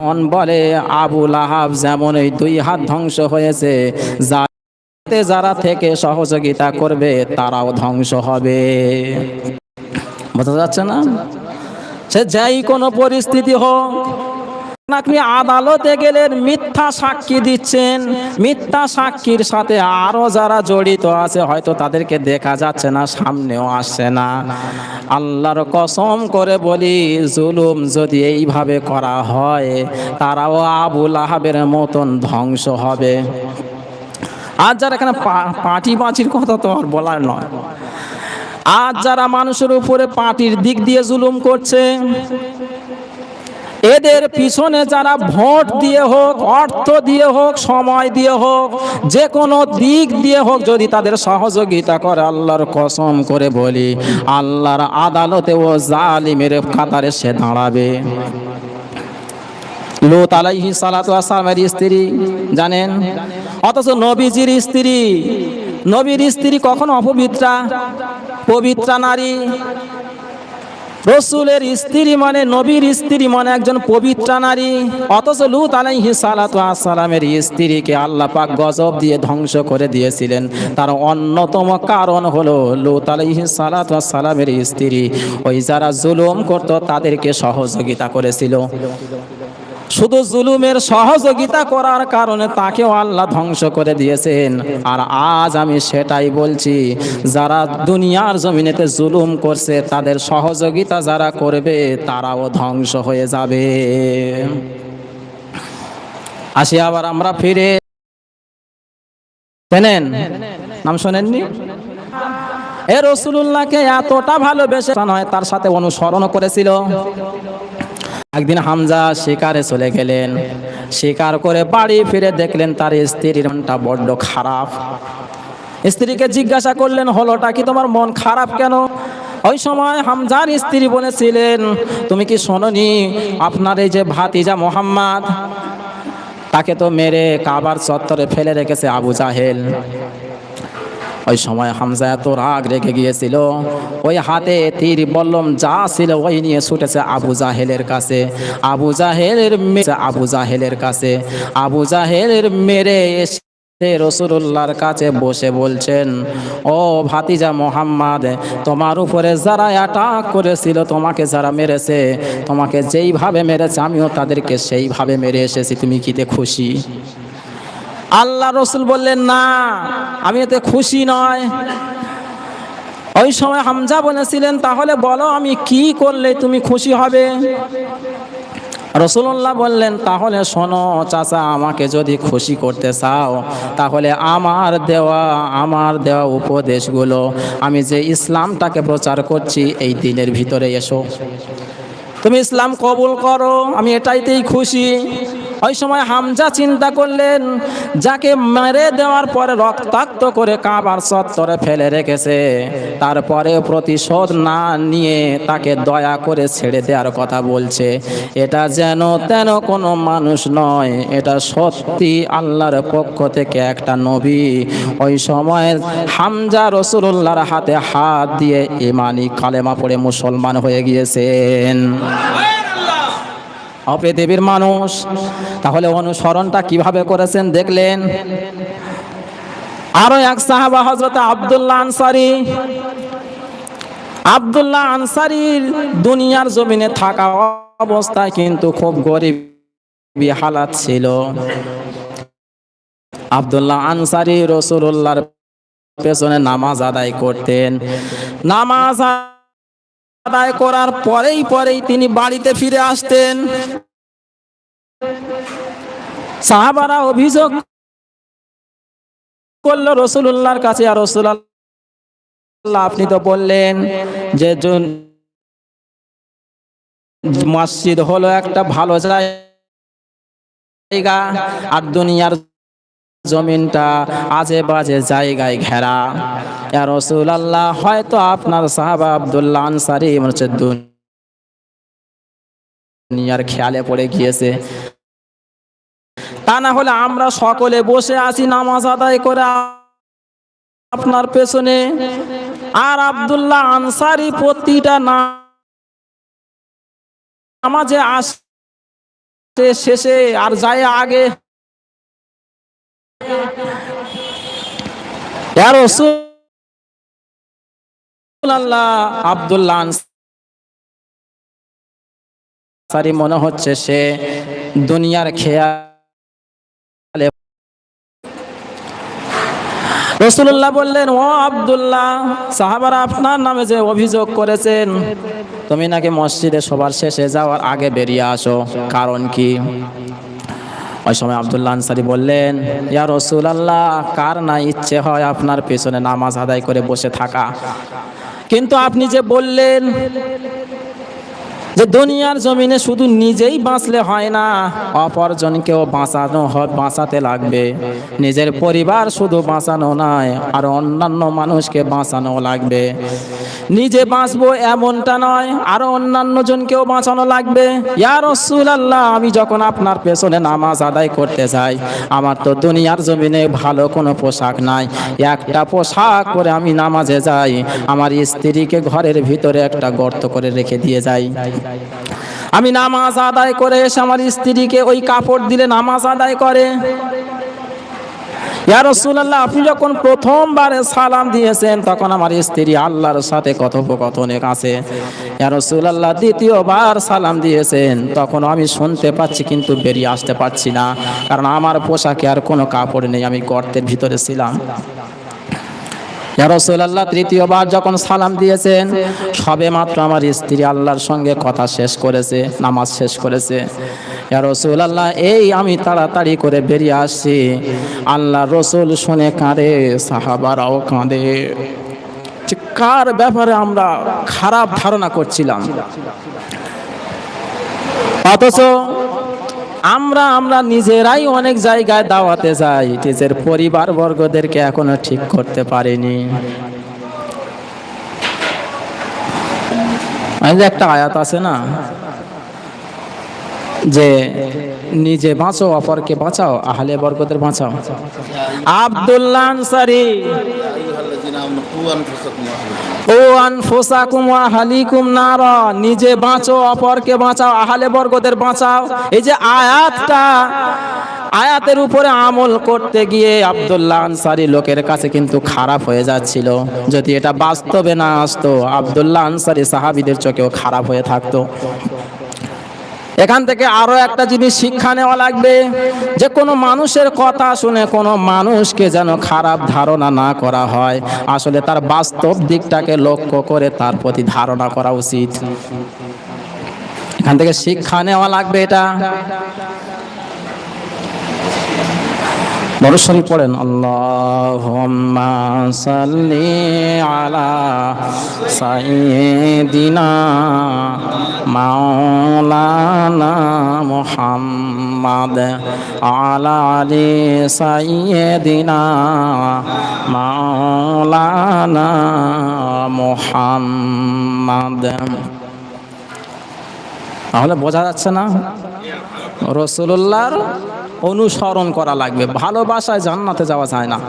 মন বলে, আবু আহাব যেমন এই দুই হাত ধ্বংস হয়েছে, যাতে যারা থেকে সহযোগিতা করবে, তারাও ধ্বংস হবে। বোঝা যাচ্ছে না? সে যাই কোনো পরিস্থিতি হোক আপনি আদালতে গেলেন, মিথ্যা সাক্ষী দিচ্ছেন। মিথ্যা সাক্ষীর সাথে আরও যারা জড়িত আছে, হয়তো তাদেরকে দেখা যাচ্ছে না, সামনেও আসছে না। আল্লাহর কসম করে বলি, জুলুম যদি এইভাবে করা হয়, তারাও আবুল আহাবের মতন ধ্বংস হবে। আর যারা এখানে পাটি বাঁচির কথা তো আর বলার নয়। আজ যারা মানুষের উপরে পাটির দিক দিয়ে জুলুম করছে এদের পিছনে যারা ভোট দিয়ে হোক, অর্থ দিয়ে হোক, সময় দিয়ে হোক, যে কোনো দিক দিয়ে হোক, যদি তাদের সহযোগিতা করে, আল্লাহর কসম করে বলি, আল্লাহর আদালতে ও জালিমের কাতারে সে দাঁড়াবে। লোত আলাইহি সালাতু আসসালামের স্ত্রী, জানেন? অথচ নবীজির স্ত্রী, নবীর স্ত্রী কখনো অপবিত্রা, পবিত্রা নারী রসুলের স্ত্রী মানে নবীর স্ত্রী মানে একজন পবিত্র নারী। অথচ লুত আলাইহি সালাতু স্ত্রীকে আল্লাহ পাক গজব দিয়ে ধ্বংস করে দিয়েছিলেন। তার অন্যতম কারণ হলো লুত আলাইহি সালাতু আসসালামের স্ত্রী। ওই যারা জুলুম করত তাদেরকে সহযোগিতা করেছিল। শুধু জুলুমের সহযোগিতা করার কারণে তাকেও আল্লাহ ধ্বংস করে দিয়েছেন। আর আজ আমি সেটাই বলছি, যারা দুনিয়ার জমিনেতে জুলুম করছে, তাদের সহযোগিতা যারা করবে, তারাও ধ্বংস হয়ে যাবে। আসি আবার আমরা ফিরে। চেনেন নাম শোনেননি? এ রসুল্লাহকে এতটা ভালোবেসে নয় তার সাথে অনুসরণ করেছিল। একদিন হামজা শিকারে চলে গেলেন। শিকার করে বাড়ি ফিরে দেখলেন তার স্ত্রীর মনটা বড্ড খারাপ। স্ত্রীকে জিজ্ঞাসা করলেন, হলোটা কি তোমার মন খারাপ কেন? ওই সময় হামজার স্ত্রী বলেছিলেন, তুমি কি শোনোনি আপনার এই যে ভাতিজা মোহাম্মদ? তাকে তো মেরে কাবার চত্বরে ফেলে রেখেছে আবু জাহেল। ওই সময় হামজা এত রাগ রেখে গিয়েছিল। ওই হাতে তীর বল্লম যা ছিল ওই নিয়ে ছুটেছে আবু জাহেলের কাছে। আবু জাহেলের মেয়ে আবু জাহেলের কাছে। আবু জাহেলের মেরে এসে রসুল্লাহর কাছে বসে বলছেন, ও ভাতিজা মোহাম্মদ, তোমার উপরে যারা অ্যাটাক করেছিল, তোমাকে যারা মেরেছে, তোমাকে যেইভাবে মেরেছে, আমিও তাদেরকে সেইভাবে মেরে এসেছি। তুমি কিতে খুশি? আল্লাহ রসুল বললেন, না, আমি এতে খুশি নয়। ওই সময় হামজা বলেছিলেন, তাহলে বলো আমি কি করলে তুমি খুশি হবে? রসুল্লাহ বললেন, তাহলে শোনো চাচা, আমাকে যদি খুশি করতে চাও, তাহলে আমার দেওয়া আমার দেওয়া উপদেশগুলো, আমি যে ইসলামটাকে প্রচার করছি, এই দিনের ভিতরে এসো। তুমি ইসলাম কবুল করো, আমি এটাইতেই খুশি। ওই সময় হামজা চিন্তা করলেন, যাকে মেরে দেওয়ার পরে রক্তাক্ত করে কাবার চত্বরে ফেলে রেখেছে। তারপরে প্রতিশোধ না নিয়ে তাকে দয়া করে ছেড়ে দেওয়ার কথা বলছে। এটা যেন তেন কোনো মানুষ নয়, এটা সত্যি আল্লাহর পক্ষ থেকে একটা নবী। ওই সময় হামজা রসুল্লাহর হাতে হাত দিয়ে ইমানি কালেমা পড়ে মুসলমান হয়ে গিয়েছেন। অপৃথিবীর মানুষ। তাহলে অনুসরণটা কীভাবে করেছেন দেখলেন? আরও এক সাহাবা হজরত আব্দুল্লাহ আনসারি। আব্দুল্লাহ আনসারির দুনিয়ার জমিনে থাকা অবস্থায় কিন্তু খুব গরিব হালাত ছিল। আব্দুল্লাহ আনসারি রসুল্লাহর পেছনে নামাজ আদায় করতেন। নামাজ আদায় করার পরেই পরেই তিনি বাড়িতে ফিরে আসতেন। সাহাবারা অভিযোগ করল রসুল্লাহর কাছে আর রসুল্লাহ আপনি তো বললেন যে মসজিদ হলো একটা ভালো জায়গা, আর দুনিয়ার জমিনটা আজে বাজে জায়গায় ঘেরা। রসুল আল্লাহ হয়তো আপনার সাহাবা আবদুল্লাহ আনসারি হচ্ছে দুনিয়ার খেয়ালে পড়ে গিয়েছে। তা না হলে আমরা সকলে বসে আছি নামাজ আদায় করে আপনার পেছনে। আর আব্দুল্লাহ আনসারি প্রতিটা না নামাজে আস শেষে আর যায় আগে। আব্দুল্লাহ মনে হচ্ছে সে দুনিয়ার খেয়ালে রসুল্লাহ বললেন, ও আব্দুল্লাহ, সাহাবারা আপনার নামে যে অভিযোগ করেছেন, তুমি নাকি মসজিদে সবার শেষে যাওয়ার আগে বেরিয়ে আসো। কারণ কি? ওই সময় আব্দুল্লাহ আনসারি বললেন, ইয়া রসুল আল্লাহ কার না ইচ্ছে হয় আপনার পেছনে নামাজ আদায় করে বসে থাকা? কিন্তু আপনি যে বললেন যে দুনিয়ার জমিনে শুধু নিজেই বাঁচলে হয় না, অপরজনকেও বাঁচানো বাঁচাতে লাগবে। নিজের পরিবার শুধু বাঁচানো নয়, আর অন্যান্য মানুষকে বাঁচানো লাগবে। নিজে বাঁচবো এমনটা নয়, আর অন্যান্য জনকেও বাঁচানো লাগবে। ইয়া রসুল আল্লাহ আমি যখন আপনার পেছনে নামাজ আদায় করতে যাই, আমার তো দুনিয়ার জমিনে ভালো কোনো পোশাক নাই। একটা পোশাক পরে আমি নামাজে যাই, আমার স্ত্রীকে ঘরের ভিতরে একটা গর্ত করে রেখে দিয়ে যাই। আমি নামাজ আদায় করে এসে আমার স্ত্রীকে ওই কাপড় দিলে নামাজ আদায় করে। ইয়া রাসূলুল্লাহ, আপনি যখন প্রথমবারে সালাম দিয়েছেন, তখন আমার স্ত্রী আল্লাহর সাথে কথোপকথনে আছে ইয়া রাসূলুল্লাহ, দ্বিতীয়বার সালাম দিয়েছেন। তখন আমি শুনতে পাচ্ছি, কিন্তু বেরিয়ে আসতে পারছি না। কারণ আমার পোশাকে আর কোনো কাপড় নেই, আমি গর্তের ভিতরে ছিলাম। রাসূলুল্লাহ, তৃতীয়বার যখন সালাম দিয়েছেন, সবে মাত্র আমার স্ত্রী আল্লাহর সঙ্গে কথা শেষ করেছে, নামাজ শেষ করেছে। ইয়া রাসূলুল্লাহ, এই আমি তাড়াতাড়ি করে বেরিয়ে আসছি। আল্লাহ রসুল শুনে কাঁদে, সাহাবারাও কাঁদে। কার ব্যাপারে আমরা খারাপ ধারণা করছিলাম। অথচ আমরা আমরা নিজেরাই অনেক জায়গায় দাওয়াতে যাই নিজের পরিবার বর্গদেরকে এখনও ঠিক করতে পারিনি একটা আয়াত আছে না যে নিজে বাঁচো অপরকে বাঁচাও আহলে বর্গদের বাঁচাও আব্দুল্লাহ আনসারি ও আনফুসাকুম ওয়া হালিকুম নারা, নিজে বাঁচো, অপরকে বাঁচাও, আহলে বর্গদের বাঁচাও। এই যে আয়াতটা, আয়াতের উপরে আমল করতে গিয়ে আব্দুল্লাহ আনসারি লোকের কাছে কিন্তু খারাপ হয়ে যাচ্ছিল। যদি এটা বাস্তবে না আসতো, আব্দুল্লাহ আনসারি সাহাবিদের চোখেও খারাপ হয়ে থাকতো। এখান থেকে আরও একটা জিনিস শিক্ষা নেওয়া লাগবে, যে কোনো মানুষের কথা শুনে কোনো মানুষকে যেন খারাপ ধারণা না করা হয়। আসলে তার বাস্তব দিকটাকে লক্ষ্য করে তার প্রতি ধারণা করা উচিত। এখান থেকে শিক্ষা নেওয়া লাগবে এটা। বড় শরীফ পড়েন আল্লাহুম্মা সাল্লি আলা সাইয়্যিদিনা মাওলানা মুহাম্মাদ আলা আলি সাইয়্যিদিনা মাওলানা মুহাম্মাদ। তাহলে বোঝা যাচ্ছে না? রসুল্লাহর অনুসরণ করা লাগবে। ভালোবাসায় জান্নাতে যাওয়া যায় না।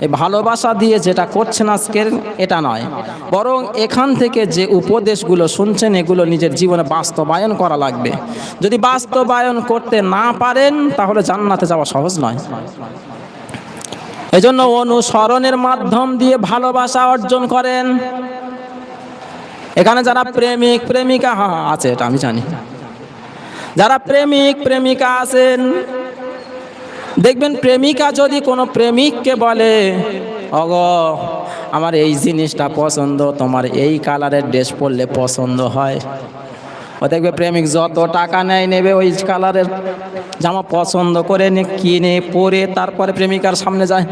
এই ভালোবাসা দিয়ে যেটা করছেন আজকের, এটা নয়। বরং এখান থেকে যে উপদেশগুলো শুনছেন, এগুলো নিজের জীবনে বাস্তবায়ন করা লাগবে। যদি বাস্তবায়ন করতে না পারেন, তাহলে জান্নাতে যাওয়া সহজ নয়। এজন্য অনুসরণের মাধ্যম দিয়ে ভালোবাসা অর্জন করেন। এখানে যারা প্রেমিক, প্রেমিকা হ্যাঁ আছে এটা, আমি জানি। যারা প্রেমিক, প্রেমিকা আছেন দেখবেন প্রেমিকা যদি কোনো প্রেমিককে বলে অগ আমার এই জিনিসটা পছন্দ, তোমার এই কালারের ড্রেস পরলে পছন্দ হয়। ও দেখবে প্রেমিক যত টাকা নেয়, নেবে ওই কালারের জামা পছন্দ করে নে, কিনে, পরে তারপরে প্রেমিকার সামনে যায়।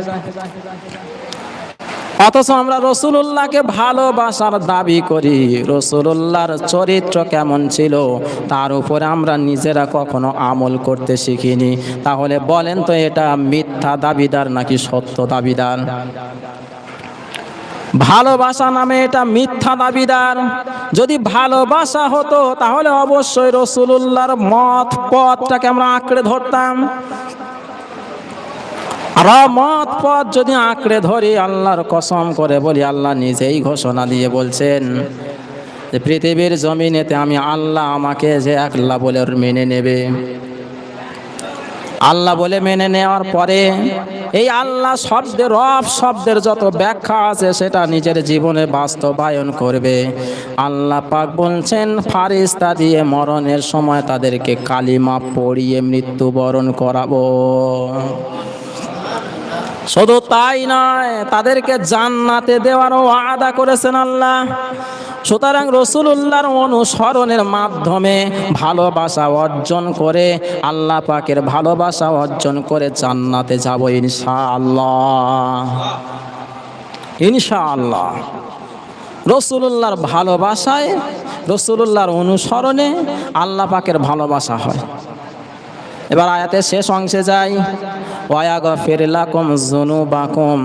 অথচ আমরা রসুল্লাহকে ভালোবাসার দাবি করি। রসুল্লাহর চরিত্র কেমন ছিল, তার উপরে আমরা নিজেরা কখনো আমল করতে শিখিনি। তাহলে বলেন তো এটা মিথ্যা দাবিদার নাকি সত্য দাবিদার? ভালোবাসা নামে এটা মিথ্যা দাবিদার। যদি ভালোবাসা হতো, তাহলে অবশ্যই রসুল্লাহর মত পথটাকে আমরা আঁকড়ে ধরতাম। রহমত পথ যদি আঁকড়ে ধরি আল্লাহর কসম করে বলি, আল্লাহ নিজেই ঘোষণা দিয়ে বলছেন যে পৃথিবীর জমিনেতে আমি আল্লাহ আমাকে যে একলা বলে মেনে নেবে। আল্লাহ বলে মেনে নেওয়ার পরে এই আল্লাহ শব্দের রব শব্দের যত ব্যাখ্যা আছে সেটা নিজের জীবনে বাস্তবায়ন করবে। আল্লাহ পাক বলছেন, ফারিস্তা দিয়ে মরণের সময় তাদেরকে কালিমা পড়িয়ে মৃত্যুবরণ করাবো। শুধু তাই নয়, তাদেরকে জান্নাতে দেওয়ারও আদা করেছেন আল্লাহ। সুতরাং রসুল্লাহর অনুসরণের মাধ্যমে ভালোবাসা অর্জন করে, আল্লাহ পাকের ভালোবাসা অর্জন করে জান্নাতে যাব ইনশাআল্লাহ। ইনশাআল্লাহ। রসুল্লাহর ভালোবাসায় রসুল্লাহর অনুসরণে আল্লাহ পাকের ভালোবাসা হয়। এবার আয়াতের শেষ অংশে যাই। ওয়াগ ফেরলাকুম জুনুবাকুম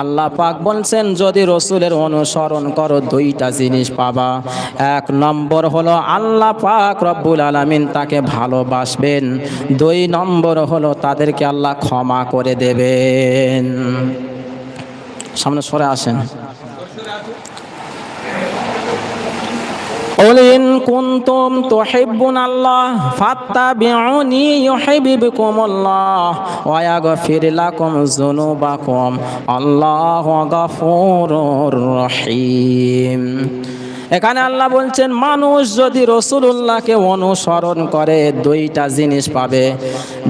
আল্লাহ পাক বলছেন, যদি রসুলের অনুসরণ করো, দুইটা জিনিস পাবা। এক নম্বর হলো, আল্লাহ পাক রব্বুল আলামিন তাকে ভালোবাসবেন। দুই নম্বর হলো, তাদেরকে আল্লাহ ক্ষমা করে দেবেন। সামনে সরে আসেন। قل إن كنتم تحبون الله فاتبعوني يحببكم الله ويغفر لكم ذنوبكم الله غفور رحيم এখানে আল্লাহ বলছেন মানুষ যদি রসুল্লাহকে অনুসরণ করে দুইটা জিনিস পাবে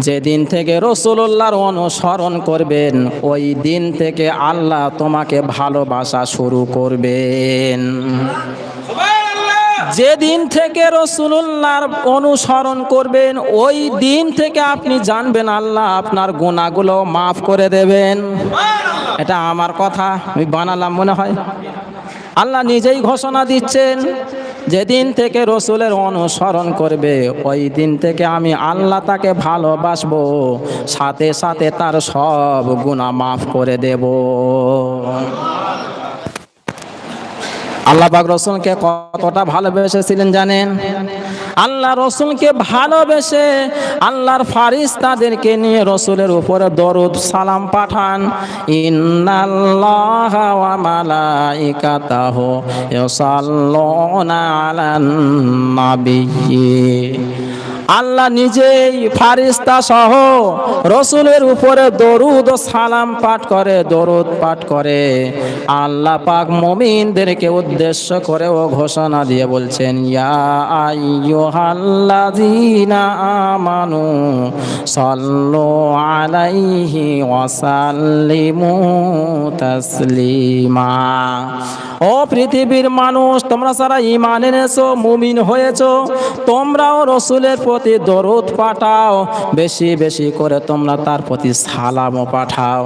যেদিন থেকে রসুল্লাহর অনুসরণ করবেন ওই দিন থেকে আল্লাহ তোমাকে ভালোবাসা শুরু করবেন যেদিন থেকে রসুল্লাহর অনুসরণ করবেন, ওই দিন থেকে আপনি জানবেন আল্লাহ আপনার গুণাগুলো মাফ করে দেবেন। এটা আমার কথা, আমি বানালাম মনে হয়। আল্লাহ নিজেই ঘোষণা দিচ্ছেন, যেদিন থেকে রসুলের অনুসরণ করবে, ওই দিন থেকে আমি আল্লাহ তাকে ভালোবাসবো, সাথে সাথে তার সব গুণা মাফ করে দেব। আল্লাহ পাক রসুলকে কতটা ভালোবেসেছিলেন জানেন? আল্লাহ রসুলকে ভালোবেসে আল্লাহর ফারিস তাদেরকে নিয়ে রসুলের উপরে দরুদ সালাম পাঠান। ইন্নাল্লাহ ওয়া মালাইকাতাহু ইউসাল্লুনা আলান নাবিয়্যি আল্লাহ নিজেই ফারিস্তা সহ রসুলের উপরে দরুদ সালাম পাঠ করে, দরুদ পাঠ করে। আল্লাহ পাক মমিনদেরকে উদ্দেশ্য করে ও ঘোষণা দিয়ে বলছেন, ইয়া আইয়ুহাল্লাযীনা আমানু সাল্লু আলাইহি ওয়া সাল্লিমু তাসলিমা। ও পৃথিবীর মানুষ, তোমরা সারা ইমান এনেছো, মুমিন হয়েছো, তোমরাও রসুলের প্রতি দরুদ পাঠাও বেশি বেশি করে তোমরা তার প্রতি সালামও পাঠাও।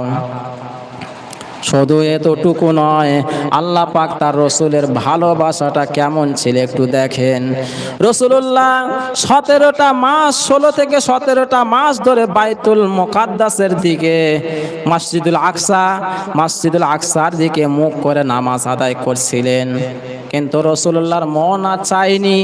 শুধু এতটুকু নয়, আল্লাহ পাক তার রসুলের ভালোবাসাটা কেমন ছিল একটু দেখেন। রসুল্লাহ সতেরোটা মাস, ষোলো থেকে সতেরোটা মাস ধরে বাইতুল মোকাদ্দাসের দিকে, মসজিদুল আকসা, মসজিদুল আকসার দিকে মুখ করে নামাজ আদায় করছিলেন। কিন্তু রসুল্লাহর মন আর চাইনি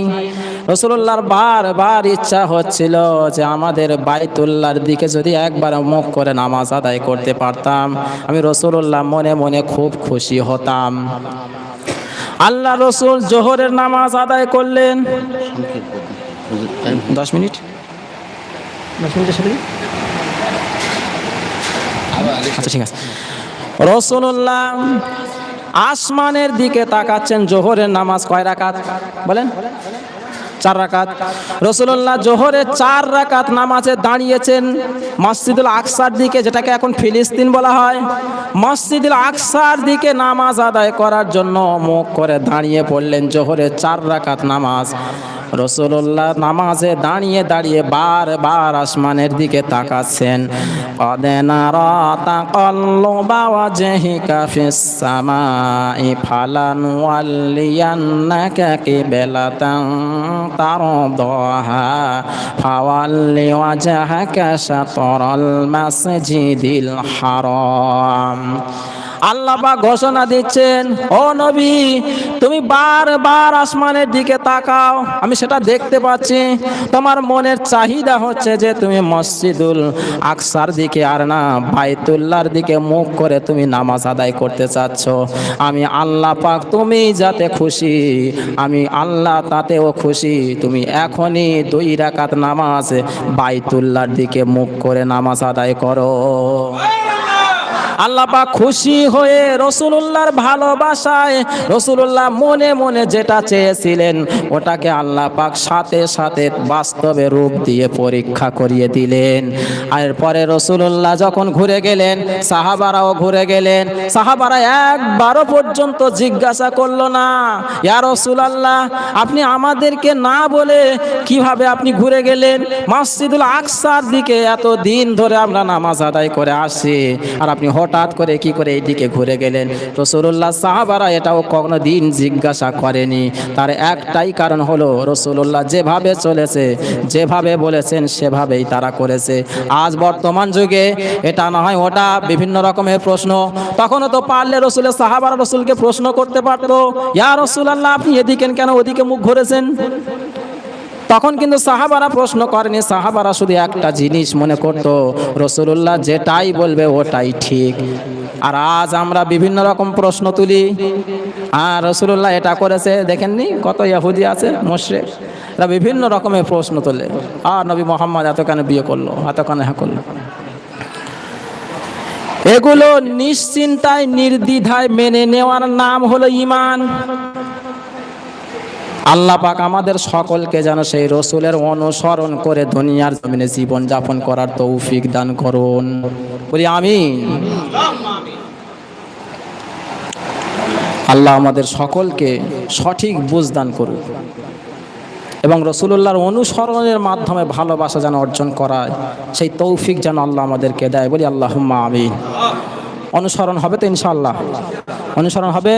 রসুল্লাহর বারবার ইচ্ছা হচ্ছিল যে আমাদের বাইতুল্লার দিকে যদি একবার মুখ করে নামাজ আদায় করতে পারতাম। আমি রসুল্লাহ মনে মনে খুব খুশি হতাম। আল্লাহ রসুল জোহরের নামাজ আদায় করলেন। দশ মিনিট। দশ মিনিটের সাথে আচ্ছা ঠিক আছে। রসুল্লাহ আসমানের দিকে তাকাচ্ছেন জোহরের নামাজ কয় রাকাত? বলেন। চার রাকাত। রসুল্লাহ জোহরে চার রাকাত নামাজে দাঁড়িয়েছেন মসজিদুল আকসার দিকে, যেটাকে এখন ফিলিস্তিন বলা হয়। মসজিদুল আকসার দিকে নামাজ আদায় করার জন্য মুখ করে দাঁড়িয়ে পড়লেন জোহরে চার রাকাত নামাজ। রসুল্লাহ নামাজে দাঁড়িয়ে দাঁড়িয়ে বার বার আসমানের দিকে তাকাচ্ছেন। ফাওয়াল্লি হারাম। আল্লাহ পাক ঘোষণা দিচ্ছেন, ও নবী, তুমি বারবার আসমানের দিকে তাকাও। আমি সেটা দেখতে পাচ্ছি। তোমার মনের চাহিদা হচ্ছে যে তুমি মসজিদুল আকসার দিকে আর না বাইতুল্লার দিকে মুখ করে তুমি নামাজ আদায় করতে চাচ্ছ। আমি আল্লাহ পাক তুমি যাতে খুশি, আমি আল্লাহ তাতেও খুশি। তুমি এখনই দুই রাকাত নামাজ বাইতুল্লার দিকে মুখ করে নামাজ আদায় করো। আল্লাহ পাক খুশি হয়ে রসুলুল্লাহর ভালোবাসায় রসুলুল্লাহ মনে মনে যেটা চেয়েছিলেন, ওটাকে আল্লাহ পাক সাথে সাথে বাস্তবে রূপ দিয়ে পরীক্ষা করিয়ে দিলেন। আর পরে রসুলুল্লাহ যখন ঘুরে গেলেন, সাহাবারাও ঘুরে গেলেন, সাহাবারা একবারও পর্যন্ত জিজ্ঞাসা করল না, ইয়া রসুলাল্লাহ, আপনি আমাদেরকে না বলে কীভাবে আপনি ঘুরে গেলেন? মসজিদুল আকসার দিকে এত দিন ধরে আমরা নামাজ আদায় করে আসি আর আপনি হঠাৎ করে কি করে এইদিকে ঘুরে গেলেন? রসুল্লাহ সাহাবারা এটাও কখনো দিন জিজ্ঞাসা করেনি। তার একটাই কারণ হলো রসুল্লাহ যেভাবে চলেছে, যেভাবে বলেছেন সেভাবেই তারা করেছে। আজ বর্তমান যুগে এটা না হয় ওটা বিভিন্ন রকমের প্রশ্ন। তখনও তো পারলে রসুলের সাহাবারা রসুলকে প্রশ্ন করতে পারতো, ইয়া রসুল আল্লাহ আপনি এদিকে কেন? ওদিকে মুখ ঘুরেছেন? তখন কিন্তু সাহাবারা প্রশ্ন করেনি, সাহাবারা শুধু একটা জিনিস মনে করত রসুল্লাহ যেটাই বলবে ওটাই ঠিক। আর আজ আমরা বিভিন্ন রকম প্রশ্ন তুলি, আর রসুল্লাহ এটা করেছে, দেখেননি কত ইয়াহুদি আছে, মোশরেক, এরা বিভিন্ন রকমের প্রশ্ন তোলে। আর নবী মোহাম্মদ এত কেন বিয়ে করল এত কেন হ্যাঁ করল। এগুলো নিশ্চিন্তায়, নির্দ্বিধায় মেনে নেওয়ার নাম হলো ইমান। আল্লাহ পাক আমাদের সকলকে যেন সেই রসুলের অনুসরণ করে দুনিয়ার জমিনে জীবন যাপন করার তৌফিক দান করুন। বলি আমি আল্লাহ আমাদের সকলকে সঠিক বুঝ দান করুন এবং রসুল্লাহর অনুসরণের মাধ্যমে ভালোবাসা যেন অর্জন করায়, সেই তৌফিক যেন আল্লাহ আমাদেরকে দেয়। বলি আল্লাহ আমিন। অনুসরণ হবে তো ইনশাআল্লাহ। অনুসরণ হবে?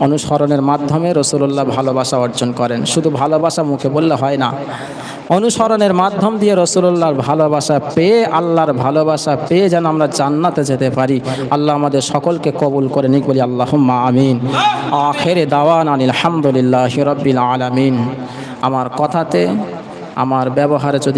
অনুসরণের মাধ্যমে রসুল্লাহ ভালোবাসা অর্জন করেন। শুধু ভালোবাসা মুখে বললে হয় না। অনুসরণের মাধ্যম দিয়ে রসুল্লাহর ভালোবাসা পেয়ে, আল্লাহর ভালোবাসা পেয়ে যেন আমরা জান্নাতে যেতে পারি। আল্লাহ আমাদের সকলকে কবুল করে নিক বলি আল্লাহ আমিন। আখেরে দাওয়ান আনিল আলহামদুলিল্লাহ রব্বিল আলামিন। আমার কথাতে, আমার ব্যবহারে যদি